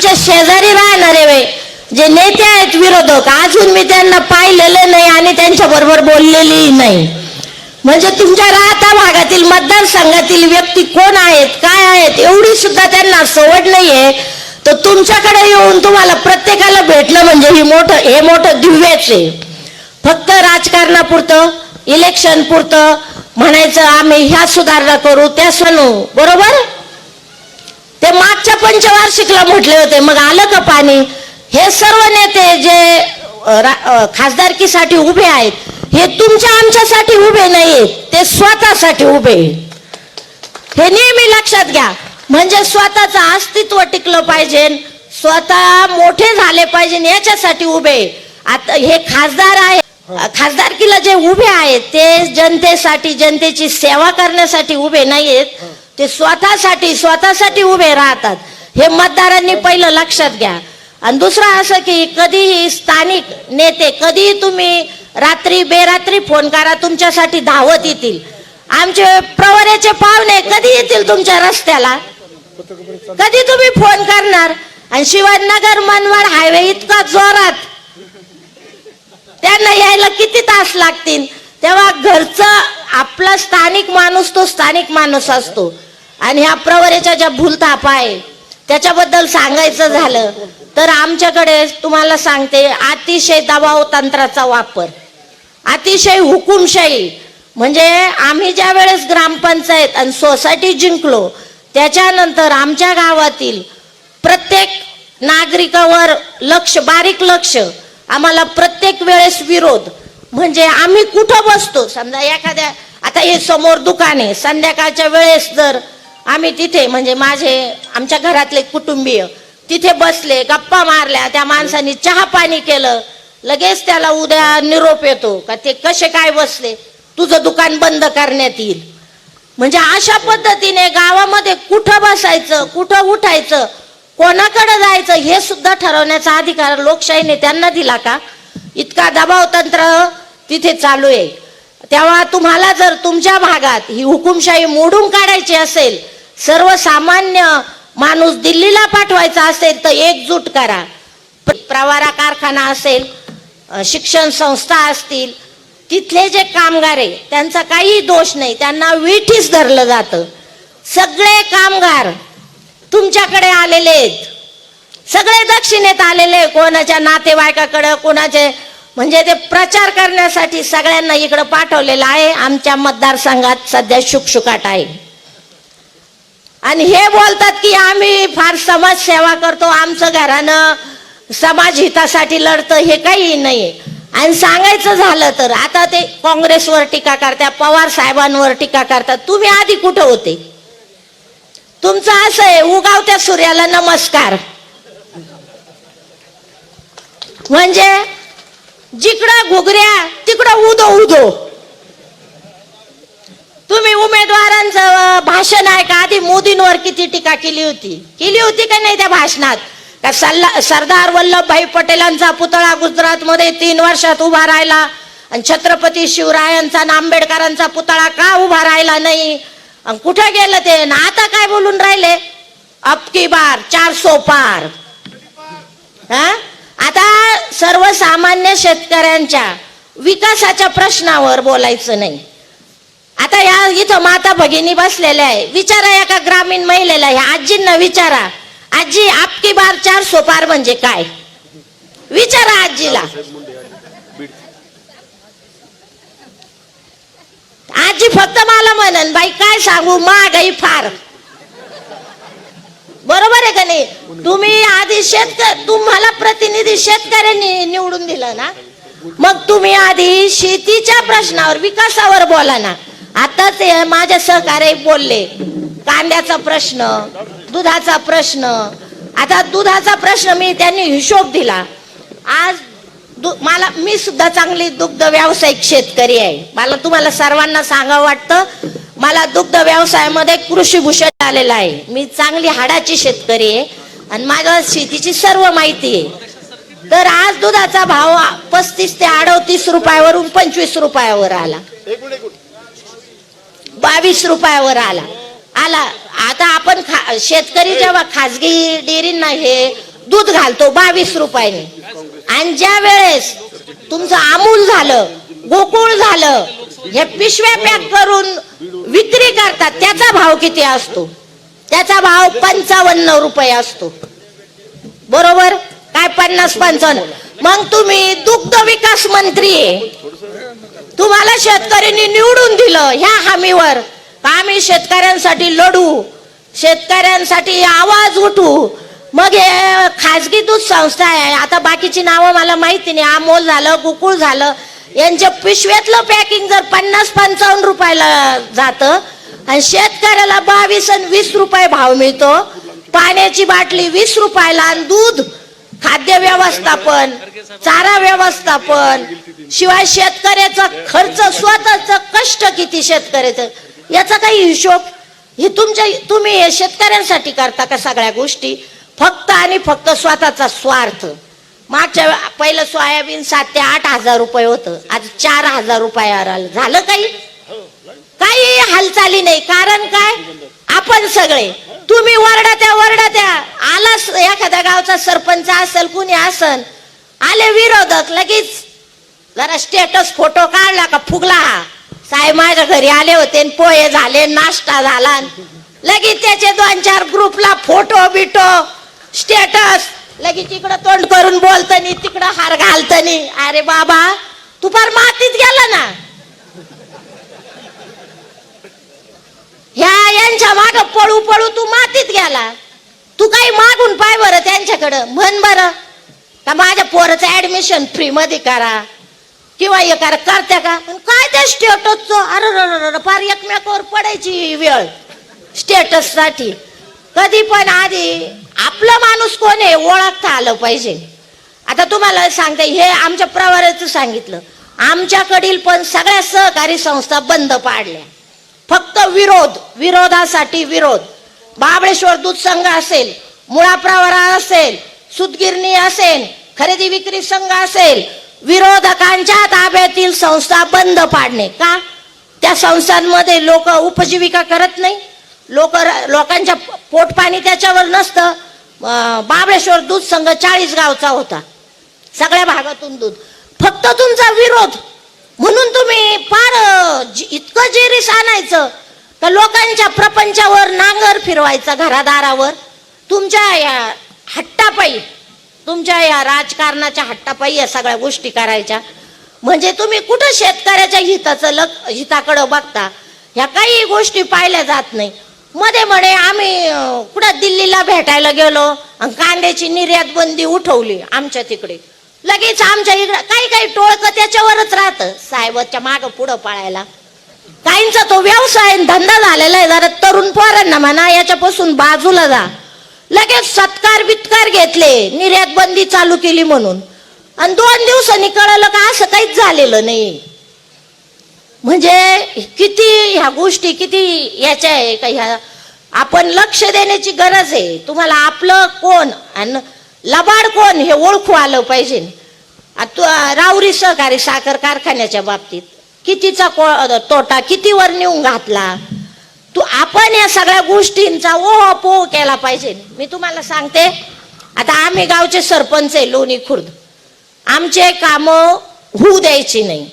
शेजारी राहणारे वे जे नेते आहेत विरोधक अजून मी त्यांना पाहिलेलं नाही आणि त्यांच्या बरोबर बोललेली नाही. म्हणजे तुमच्या राहता भागातील मतदारसंघातील व्यक्ती कोण आहेत काय आहेत एवढी सुद्धा त्यांना सवड नाहीये. तर तुमच्याकडे येऊन तुम्हाला प्रत्येकाला भेटणं म्हणजे ही मोठं हे मोठं दिव्याच आहे. फक्त राजकारणापुरतं इलेक्शन पुरतं म्हणायचं आम्ही ह्या सुधारणा करू त्या सणू बरोबर? पंचवार्षिकला म्हटले होते. मग आलं का पाणी? हे सर्व नेते जे खासदारकीसाठी उभे आहेत हे तुमच्या आमच्यासाठी उभे नाही ते स्वतःसाठी उभे. हे नेहमी लक्षात घ्या. म्हणजे स्वतःचं अस्तित्व टिकलं पाहिजे स्वतः मोठे झाले पाहिजे याच्यासाठी उभे. आता हे खासदार आहे खासदारकीला जे उभे आहेत ते जनतेसाठी जनतेची सेवा करण्यासाठी उभे नाहीयेत. ते स्वतःसाठी स्वतःसाठी उभे राहतात. हे मतदारांनी पहिलं लक्षात घ्या. आणि दुसरं असं की कधीही स्थानिक नेते कधीही तुम्ही रात्री बेरात्री फोन करा तुमच्यासाठी धावत येतील. आमचे प्रवऱ्याचे पाहुणे कधी येतील तुमच्या रस्त्याला? कधी तुम्ही फोन करणार? आणि शिवाजीनगर मनवाड हायवे इतका जोरात. त्यांना यायला किती तास लागतील? तेव्हा घरचं आपला स्थानिक माणूस तो स्थानिक माणूस असतो. आणि ह्या प्रवरेच्या ज्या भूलथापा आहे त्याच्याबद्दल सांगायचं झालं तर आमच्याकडे तुम्हाला सांगते अतिशय दबाव तंत्राचा वापर. अतिशय हुकुमशाही. म्हणजे आम्ही ज्या वेळेस ग्रामपंचायत आणि सोसायटी जिंकलो त्याच्यानंतर आमच्या गावातील प्रत्येक नागरिकावर लक्ष बारीक लक्ष आम्हाला प्रत्येक वेळेस विरोध. म्हणजे आम्ही कुठं बसतो? समजा एखाद्या आता हे समोर दुकान आहे संध्याकाळच्या वेळेस जर आम्ही तिथे म्हणजे माझे आमच्या घरातले कुटुंबीय तिथे बसले गप्पा मारल्या त्या माणसाने चहा पाणी केलं. लगेच त्याला उद्या निरोप येतो का ते कसे काय बसले? तुझं दुकान बंद करण्यात येईल. म्हणजे अशा पद्धतीने गावामध्ये कुठं बसायचं कुठं उठायचं कोणाकडे जायचं हे सुद्धा ठरवण्याचा अधिकार लोकशाहीने त्यांना दिला का? इतका दबाव तंत्र तिथे चालू आहे. तेव्हा तुम्हाला जर तुमच्या भागात ही हुकुमशाही मोडून काढायची असेल सर्वसामान्य माणूस दिल्लीला पाठवायचा असेल तर एकजूट करा. प्रवारा कारखाना असेल शिक्षण संस्था असतील तिथले जे कामगार आहे त्यांचा काही दोष नाही त्यांना विठीस धरलं जातं. सगळे कामगार तुमच्याकडे आलेले आहेत. सगळे दक्षिणेत आलेले कोणाच्या नातेवाईकाकडं कोणाचे म्हणजे ते प्रचार करण्यासाठी सगळ्यांना इकडं पाठवलेलं आहे. आमच्या मतदारसंघात सध्या शुकशुकाट आहे. आणि हे बोलतात की आम्ही फार समाजसेवा करतो आमचं घरानं समाज हितासाठी लढतं हे काही नाही आणि सांगायचं झालं तर आता ते काँग्रेसवर टीका करतात पवार साहेबांवर टीका करतात तुम्ही आधी कुठं होते? तुमचं असं आहे उगावत्या सूर्याला नमस्कार. म्हणजे जिकडं घुगऱ्या तिकडं उदो उदो. उमेदवारांचं भाषण आहे का? आधी मोदींवर किती टीका केली होती? केली होती का नाही त्या भाषणात? का सल्ला सरदार वल्लभभाई पटेलांचा पुतळा गुजरात मध्ये तीन वर्षात उभा राहिला आणि छत्रपती शिवरायांचा आणि आंबेडकरांचा पुतळा का उभा राहिला नाही? अन कुठे गेलं ते? ना आता काय बोलून राहिले? अबकी बार चार सो पार. हा? आता सर्वसामान्य शेतकऱ्यांच्या विकासाच्या प्रश्नावर बोलायचं नाही. आता या इथं माता भगिनी बसलेल्या आहे. विचारा एका ग्रामीण महिलेला ह्या आजींना विचारा. आजी आपकी बार चार सोपार म्हणजे काय? विचारा आजीला. आजी फक्त मला म्हणन बाई काय सांगू? महागाई फार. बरोबर आहे का नाही? तुम्ही आधी शेतक तुम्हाला प्रतिनिधी शेतकऱ्यांनी निवडून दिलं ना? मग तुम्ही आधी शेतीच्या प्रश्नावर विकासावर बोला ना. आता ते माझे सहकार्य बोलले. कांद्याचा प्रश्न दुधाचा प्रश्न. आता दुधाचा प्रश्न मी त्यांनी हिशोब दिला. आज दु- मला मी सुद्धा चांगली दुग्ध व्यावसायिक शेतकरी आहे. मला तुम्हाला सर्वांना सांगावं वाटतं मला दुग्ध व्यवसायामध्ये कृषी भूषण आलेलं आहे. मी चांगली हाडाची शेतकरी आहे आणि माझ्या शेतीची सर्व माहिती आहे. तर आज दुधाचा भाव पस्तीस ते अडतीस रुपयावरून पंचवीस रुपयावर आला. बावीस रुपयावर आला. आला. आता आपण खा शेतकरी जेव्हा खाजगी डेअरींना हे दूध घालतो बावीस रुपयाने. आणि ज्या वेळेस तुमचं आमूल झालं गोकुळ झालं हे पिशव्या पॅक करून विक्री करतात त्याचा भाव किती असतो? त्याचा भाव पंचावन्न रुपये असतो. बरोबर? काय पन्नास पंचावन्न? मग तुम्ही दुग्ध विकास मंत्री आहे. तुम्हाला शेतकऱ्यांनी निवडून दिलं ह्या हमीवर. आम्ही शेतकऱ्यांसाठी लढू. शेतकऱ्यांसाठी आवाज उठू. मग हे खाजगी दूध संस्था आहे. आता बाकीची नावं मला माहिती नाही. आमोल झालं गुकुळ झालं. यांच्या पिशव्यातलं पॅकिंग जर पन्नास पंचावन्न रुपयाला जातं आणि शेतकऱ्याला बावीस आणि वीस रुपये भाव मिळतो. पाण्याची बाटली वीस रुपयाला आणि दूध खाद्य व्यवस्थापन चारा व्यवस्थापन शिवाय शेतकऱ्याचा खर्च स्वतःच कष्ट किती शेतकऱ्याचं याचा काही हिशोब हे तुमच्या तुम्ही हे शेतकऱ्यांसाठी करता का सगळ्या गोष्टी? फक्त आणि फक्त स्वतःचा स्वार्थ. मागच्या पहिलं सोयाबीन सात ते आठ हजार रुपये होतं. आज चार हजार रुपयावर आलं. झालं काही? काही हालचाली नाही. कारण काय? आपण सगळे तुम्ही वरडा त्या वरडा त्या आला एखाद्या गावचा सरपंच असेल कुणी असल आले विरोधक लगेच जरा स्टेटस फोटो काढला का फुगला हा. साहेब माझ्या घरी आले होते आणि पोहे झाले नाश्ता झाला. लगेच त्याचे दोन चार ग्रुपला फोटो बिटो स्टेटस लगेच इकडं तोंड करून बोलतनी तिकडं हार घालतनी. अरे बाबा तू फार मातीत गेला ना. त्यांच्या माग पळू पळू तू मातीत गेला. तू काही मागून पाय बरं त्यांच्याकडं. म्हण बरं. का माझ्या पोराचं ऍडमिशन फ्री मध्ये करा. किंवा हे करा करत्या का? पण काय त्या स्टेटसचं अरे फार एकमेकावर पडायची वेळ. स्टेटससाठी. कधी पण आधी आपला माणूस कोण आहे ओळखता आलं पाहिजे. आता तुम्हाला सांगते हे आमच्या प्रवाराचं सांगितलं. आमच्याकडील पण सगळ्या सहकारी संस्था बंद पाडल्या. फक्त विरोध विरोधासाठी विरोध. महाबळेश्वर दूध संघ असेल मुळाप्रवरा असेल सुतगिरणी असेल खरेदी विक्री संघ असेल विरोधकांच्या ताब्यातील संस्था बंद पाडणे. का? त्या संस्थांमध्ये लोक उपजीविका करत नाही. लोक लोकांच्या पोटपाणी त्याच्यावर नसतं. महाबळेश्वर दूध संघ चाळीस गावचा होता. सगळ्या भागातून दूध. फक्त तुमचा विरोध. म्हणून तुम्ही फार जी- इतकं जिरीस आणायचं तर लोकांच्या प्रपंचावर नांगर फिरवायचा घरादारावर? तुमच्या या हट्टापायी तुमच्या या राजकारणाच्या हट्टापायी या सगळ्या गोष्टी करायच्या. म्हणजे तुम्ही कुठं शेतकऱ्याच्या हिताचं लक हिताकडं बघता? ह्या काही गोष्टी पाहिल्या जात नाही. मध्ये म्हणे आम्ही कुठं दिल्लीला भेटायला गेलो आणि कांद्याची निर्यात बंदी उठवली आमच्या तिकडे. लगेच आमच्या इकडं काही काही टोळक त्याच्यावरच राहतं. साहेबाच्या माग पुढं पाळायला. काहींचा तो व्यवसाय धंदा झालेला आहे. जरा तरुण पोरांना म्हणा याच्यापासून बाजूला जा. लगेच सत्कार बित्कार घेतले. निर्यात बंदी चालू केली म्हणून. आणि दोन दिवसांनी कळलं का असं काहीच झालेलं नाही. म्हणजे किती ह्या गोष्टी किती याच्या आहे का ह्या? आपण लक्ष देण्याची गरज आहे. तुम्हाला आपलं कोण आणि लबाड कोण हे ओळखू आलं पाहिजे. तू- राऊरी सहकारी साखर कारखान्याच्या बाबतीत कितीचा को- तोटा कितीवर नेऊन घातला? तू आपण या सगळ्या गोष्टींचा ओह केला पाहिजे. मी तुम्हाला सांगते आता आम्ही गावचे सरपंच आहे लोणी खुर्द. आमचे काम होऊ द्यायची नाही.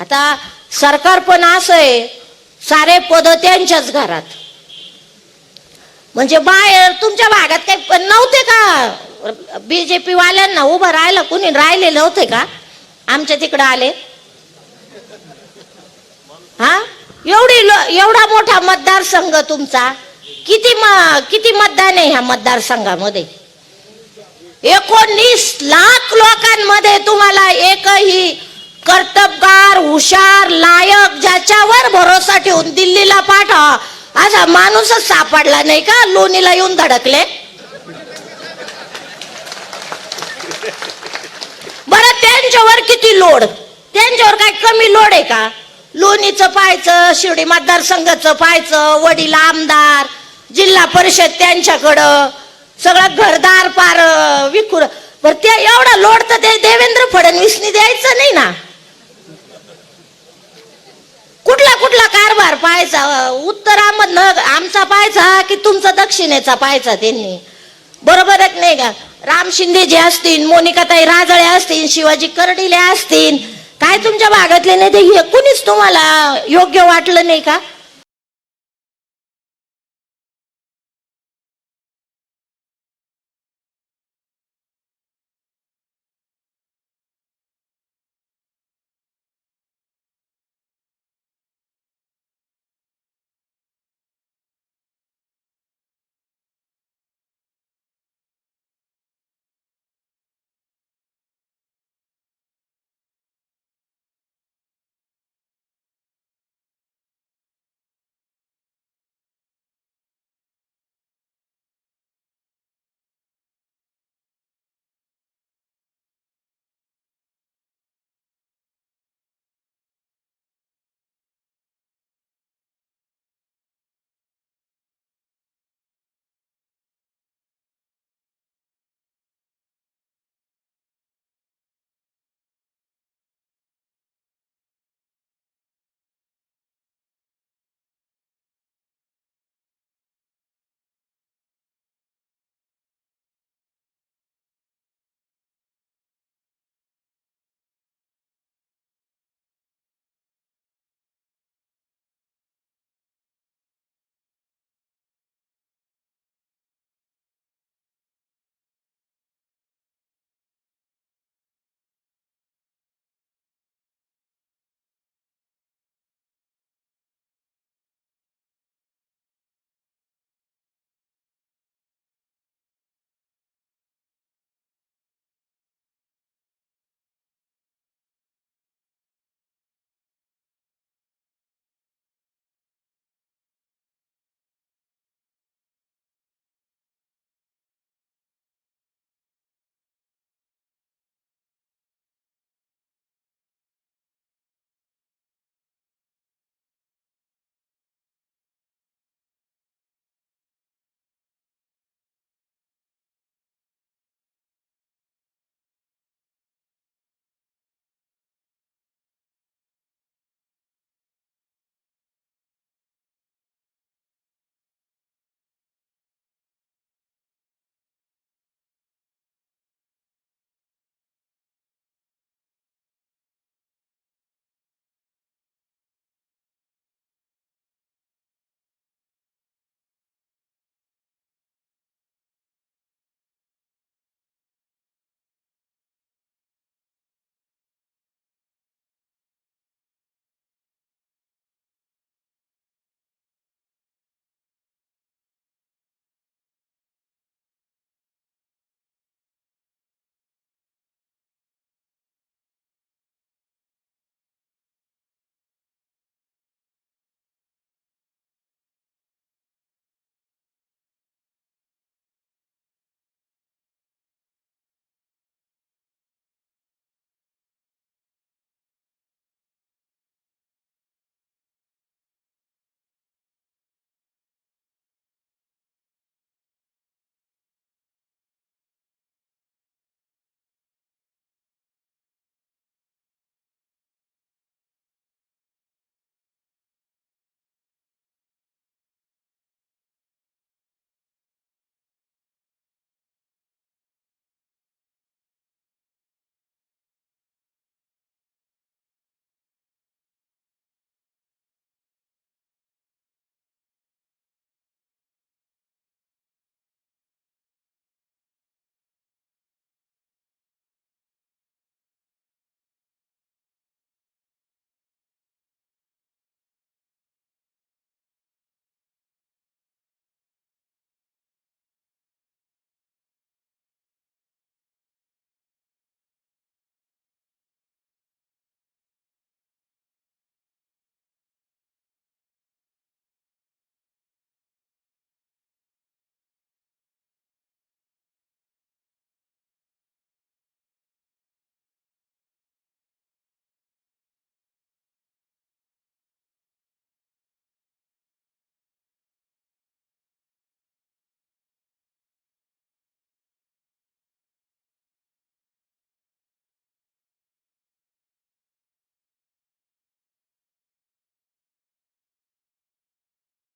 आता सरकार पण असं आहे सारे पद त्यांच्याच घरात. म्हणजे बाहेर तुमच्या भागात काही पण नव्हते का? बीजेपी वाल्यांना उभं राहायला कुणी राहिलेलं होते का? आमच्या तिकडं आले. हा? एवढी लो- एवढा मोठा मतदारसंघ तुमचा. किती म किती मतदान आहे ह्या मतदारसंघामध्ये? एकोणीस लाख लोकांमध्ये तुम्हाला एकही कर्तबगार हुशार लायक ज्याच्यावर भरोसा ठेवून दिल्लीला पाठवा. असा माणूसच सापडला नाही का? लोणीला येऊन धडकले बरं त्यांच्यावर किती लोड? त्यांच्यावर काय कमी लोड आहे का? लोणीचं पाहायचं शिर्डी मतदारसंघाचं पाहायचं वडील आमदार जिल्हा परिषद त्यांच्याकडं सगळं घरदार पार विकूर विखुर. बरं ते एवढा लोड तर ते देवेंद्र फडणवीसनी द्यायचं नाही ना? कुठला कुठला कारभार पाहायचा? उत्तरामधनं आमचा पाहायचा की तुमचा दक्षिणेचा पाहायचा त्यांनी. बरोबर नाही का? राम शिंदे जे असतील मोनिकाताई राजळे असतील शिवाजी कर्डिले असतील काय तुमच्या भागातले नाही ते कुणीच तुम्हाला योग्य वाटलं नाही का?